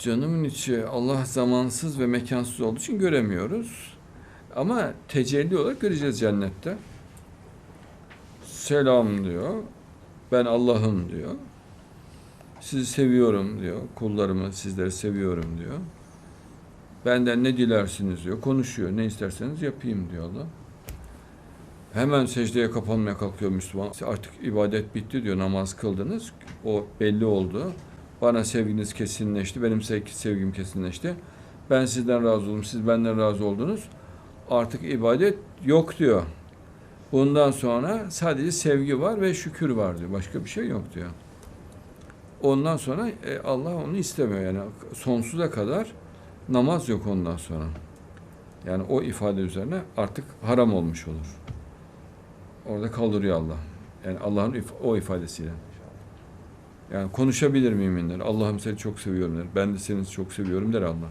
Canımın içi Allah zamansız ve mekansız olduğu için göremiyoruz. Ama tecelli olarak göreceğiz cennette. Selam diyor. Ben Allah'ım diyor. Sizi seviyorum diyor. Kullarımı sizleri seviyorum diyor. Benden ne dilersiniz diyor. Konuşuyor. Ne isterseniz yapayım diyor Allah. Hemen secdeye kapanmaya kalkıyor Müslüman. Artık ibadet bitti diyor. Namaz kıldınız. O belli oldu. Bana sevginiz kesinleşti. Benim sev- sevgim kesinleşti. Ben sizden razı oldum. Siz benden razı oldunuz. Artık ibadet yok diyor. Bundan sonra sadece sevgi var ve şükür var diyor. Başka bir şey yok diyor. Ondan sonra e, Allah onu istemiyor. Yani sonsuza kadar namaz yok ondan sonra. Yani o ifade üzerine artık haram olmuş olur. Orada kaldırıyor Allah. Yani Allah'ın o ifadesiyle. Yani konuşabilir müminler. Allah'ım seni çok seviyorum der. Ben de seni çok seviyorum der Allah.